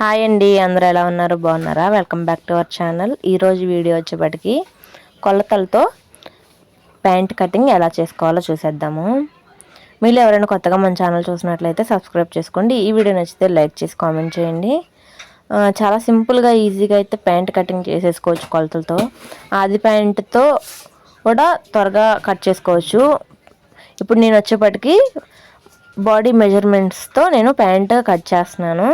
Hi అండి అందరూ ఎలా ఉన్నారు? బాగున్నారా? Welcome back to our channel ఈరోజు వీడియో వచ్చేప్పటికి కొలతలతో ప్యాంట్ కటింగ్ ఎలా చేసుకోవాలో చూసేద్దాము. మీరు ఎవరైనా కొత్తగా మన ఛానల్ చూసినట్లయితే సబ్స్క్రైబ్ చేసుకోండి. ఈ వీడియో నచ్చితే లైక్ చేసి కామెంట్ చేయండి. చాలా సింపుల్గా ఈజీగా అయితే ప్యాంట్ కటింగ్ చేసేసుకోవచ్చు కొలతలతో. ఆది ప్యాంట్తో కూడా త్వరగా కట్ చేసుకోవచ్చు. ఇప్పుడు నేను వచ్చేప్పటికి బాడీ మెజర్మెంట్స్తో నేను ప్యాంట్ కట్ చేస్తున్నాను.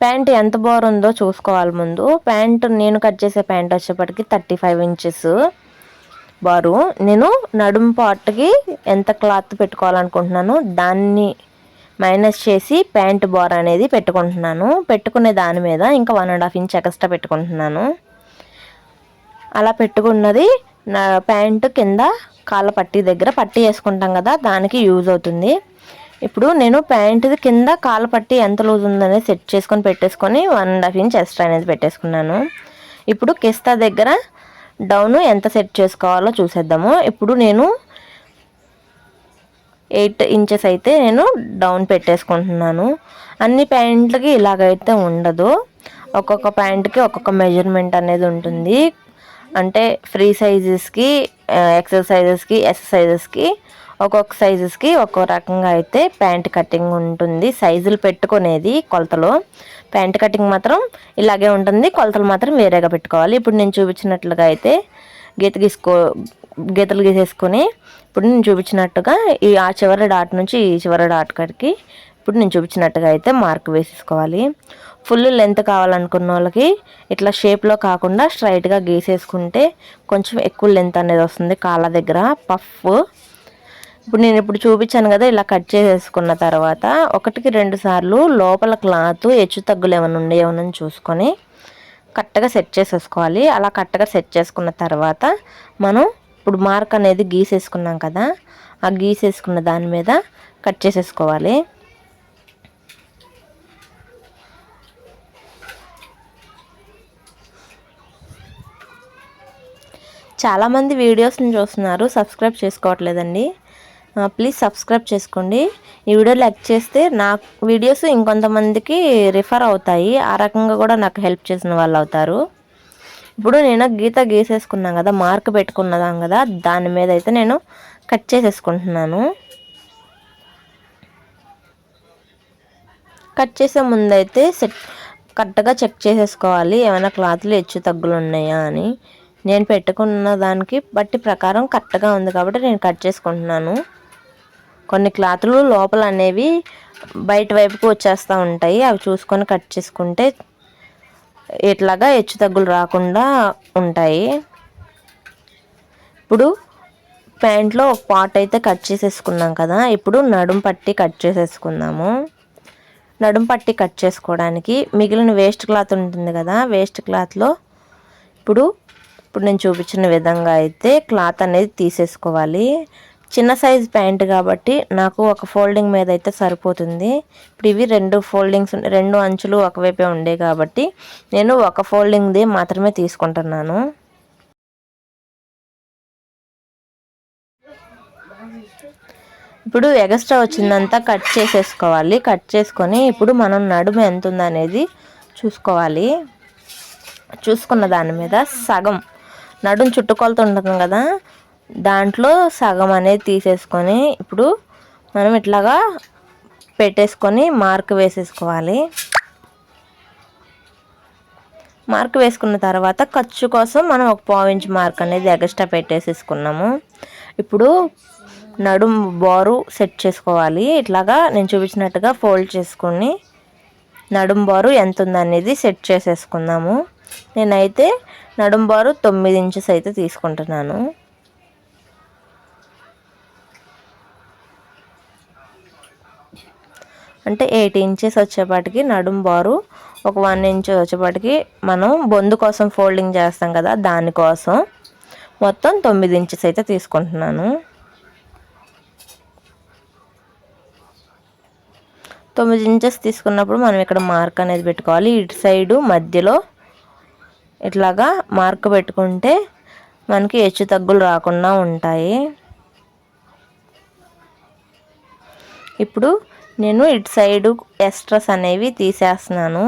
ప్యాంట్ ఎంత బోర్ ఉందో చూసుకోవాలి ముందు. ప్యాంట్ నేను కట్ చేసే ప్యాంట్ వచ్చేప్పటికి థర్టీ ఫైవ్ ఇంచెస్ బారు. నేను నడుము పాటుకి ఎంత క్లాత్ పెట్టుకోవాలనుకుంటున్నాను దాన్ని మైనస్ చేసి ప్యాంట్ బార్ అనేది పెట్టుకుంటున్నాను. పెట్టుకునే దాని మీద ఇంకా one and half inch extra పెట్టుకుంటున్నాను. అలా పెట్టుకున్నది నా ప్యాంటు కింద కాళ్ళ పట్టీ దగ్గర పట్టీ వేసుకుంటాం కదా దానికి యూజ్ అవుతుంది. ఇప్పుడు నేను ప్యాంటుది కింద కాలు పట్టి ఎంత లూజ్ ఉందనేది సెట్ చేసుకొని పెట్టేసుకొని one and half inch extra అనేది పెట్టేసుకున్నాను. ఇప్పుడు కిస్తా దగ్గర డౌన్ ఎంత సెట్ చేసుకోవాలో చూసేద్దాము. ఇప్పుడు నేను ఎయిట్ ఇంచెస్ అయితే నేను డౌన్ పెట్టేసుకుంటున్నాను. అన్ని ప్యాంట్లకి ఇలాగైతే ఉండదు. ఒక్కొక్క ప్యాంట్కి ఒక్కొక్క మెజర్మెంట్ అనేది ఉంటుంది. అంటే ఫ్రీ సైజెస్కి ఎక్సెల్ సైజెస్కి ఎస్ సైజెస్కి ఒక్కొక్క సైజెస్కి ఒక్కో రకంగా అయితే ప్యాంట్ కటింగ్ ఉంటుంది. సైజులు పెట్టుకునేది కొలతలు. ప్యాంట్ కటింగ్ మాత్రం ఇలాగే ఉంటుంది. కొలతలు మాత్రం వేరేగా పెట్టుకోవాలి. ఇప్పుడు నేను చూపించినట్లుగా అయితే గీత గీసుకో గీతలు గీసేసుకొని ఇప్పుడు నేను చూపించినట్టుగా ఈ ఆ చివరి డాట్ నుంచి ఈ చివరి డాట్ కాడికి ఇప్పుడు నేను చూపించినట్టుగా అయితే మార్క్ వేసేసుకోవాలి. ఫుల్ లెంత్ కావాలనుకున్న వాళ్ళకి ఇట్లా షేప్లో కాకుండా స్ట్రైట్గా గీసేసుకుంటే కొంచెం ఎక్కువ లెంత్ అనేది వస్తుంది కాళ్ళ దగ్గర. పఫ్ ఇప్పుడు నేను ఇప్పుడు చూపించాను కదా ఇలా కట్ చేసేసుకున్న తర్వాత ఒకటికి రెండు సార్లు లోపల క్లాత్ హెచ్చు తగ్గులు ఏమైనా ఉండేవని చూసుకొని కరెక్ట్గా సెట్ చేసేసుకోవాలి. అలా కరెక్ట్గా సెట్ చేసుకున్న తర్వాత మనం ఇప్పుడు మార్క్ అనేది గీసేసుకున్నాం కదా ఆ గీసేసుకున్న దాని మీద కట్ చేసేసుకోవాలి. చాలామంది వీడియోస్ని చూస్తున్నారు సబ్స్క్రైబ్ చేసుకోవట్లేదండి. ప్లీజ్ సబ్స్క్రైబ్ చేసుకోండి. ఈ వీడియో లైక్ చేస్తే నా వీడియోస్ ఇంకొంతమందికి రిఫర్ అవుతాయి. ఆ రకంగా కూడా నాకు హెల్ప్ చేసిన వాళ్ళు అవుతారు. ఇప్పుడు నేను గీత గీసేసుకున్నాను కదా మార్క్ పెట్టుకున్నదాం కదా దాని మీద అయితే నేను కట్ చేసేసుకుంటున్నాను. కట్ చేసే ముందైతే సెట్ కరెక్ట్గా చెక్ చేసేసుకోవాలి. ఏమైనా క్లాత్లు హెచ్చు తగ్గులు ఉన్నాయా అని. నేను పెట్టుకున్న దానికి బట్టి ప్రకారం కరెక్ట్గా ఉంది కాబట్టి నేను కట్ చేసుకుంటున్నాను. కొన్ని క్లాతులు లోపల అనేవి బయట వైపుకు వచ్చేస్తూ ఉంటాయి. అవి చూసుకొని కట్ చేసుకుంటే ఇట్లాగా హెచ్చు తగ్గులు రాకుండా ఉంటాయి. ఇప్పుడు ప్యాంట్లో ఒక పార్ట్ అయితే కట్ చేసేసుకున్నాం కదా. ఇప్పుడు నడుం పట్టి కట్ చేసేసుకుందాము. నడుం పట్టి కట్ చేసుకోవడానికి మిగిలిన వేస్ట్ క్లాత్ ఉంటుంది కదా. వేస్ట్ క్లాత్లో ఇప్పుడు ఇప్పుడు నేను చూపించిన విధంగా అయితే క్లాత్ అనేది తీసేసుకోవాలి. చిన్న సైజ్ ప్యాంట్ కాబట్టి నాకు ఒక ఫోల్డింగ్ మీద అయితే సరిపోతుంది. ఇప్పుడు ఇవి రెండు ఫోల్డింగ్స్ రెండు అంచులు ఒకవైపే ఉండే కాబట్టి నేను ఒక ఫోల్డింగ్ది మాత్రమే తీసుకుంటున్నాను. ఇప్పుడు ఎగస్ట్రా వచ్చిందంతా కట్ చేసేసుకోవాలి. కట్ చేసుకొని ఇప్పుడు మనం నడుము ఎంత ఉందనేది చూసుకోవాలి. చూసుకున్న దాని మీద సగం. నడుము చుట్టుకొలత ఉంటుంది కదా దాంట్లో సగం అనేది తీసేసుకొని ఇప్పుడు మనం ఇట్లాగా పెట్టేసుకొని మార్క్ వేసేసుకోవాలి. మార్క్ వేసుకున్న తర్వాత ఖర్చు కోసం మనం ఒక పావించి మార్క్ అనేది ఎగస్ట్రా పెట్టేసేసుకున్నాము. ఇప్పుడు నడుం బారు సెట్ చేసుకోవాలి. ఇట్లాగా నేను చూపించినట్టుగా ఫోల్డ్ చేసుకొని నడుం బారు ఎంత ఉందనేది సెట్ చేసేసుకుందాము. నేనైతే నడుం బారు తొమ్మిది ఇంచెస్ అయితే తీసుకుంటున్నాను. అంటే ఎయిట్ ఇంచెస్ వచ్చేపాటికి నడుం బారు ఒక వన్ ఇంచ్ వచ్చేపాటికి మనం బొందు కోసం ఫోల్డింగ్ చేస్తాం కదా దానికోసం మొత్తం తొమ్మిది ఇంచెస్ అయితే తీసుకుంటున్నాను. తొమ్మిది ఇంచెస్ తీసుకున్నప్పుడు మనం ఇక్కడ మార్క్ అనేది పెట్టుకోవాలి. ఇటు సైడు మధ్యలో ఇట్లాగా మార్క్ పెట్టుకుంటే మనకి హెచ్చు తగ్గులు రాకుండా ఉంటాయి. ఇప్పుడు నేను ఇటు సైడు ఎక్స్ట్రాస్ అనేవి తీసేస్తున్నాను.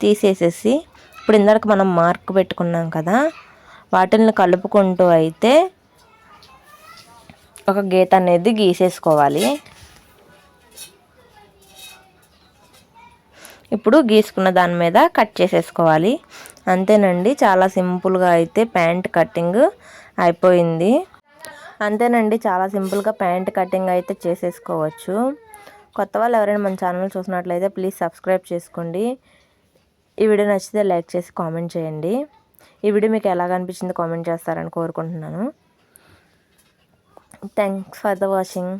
తీసేసేసి ఇప్పుడు ఇందాక మనం మార్క్ పెట్టుకున్నాం కదా వాటిని కలుపుకుంటూ అయితే ఒక గీత అనేది గీసేసుకోవాలి. ఇప్పుడు గీసుకున్న దాని మీద కట్ చేసేసుకోవాలి. అంతేనండి చాలా సింపుల్గా అయితే ప్యాంట్ కటింగ్ అయిపోయింది. అంతేనండి చాలా సింపుల్గా ప్యాంట్ కటింగ్ అయితే చేసేసుకోవచ్చు. కొత్త వాళ్ళు ఎవరైనా మన ఛానల్ చూసినట్లయితే ప్లీజ్ సబ్స్క్రైబ్ చేసుకోండి. ఈ వీడియో నచ్చితే లైక్ చేసి కామెంట్ చేయండి. ఈ వీడియో మీకు ఎలాగ అనిపించింది కామెంట్ చేస్తారని కోరుకుంటున్నాను. Thanks for the watching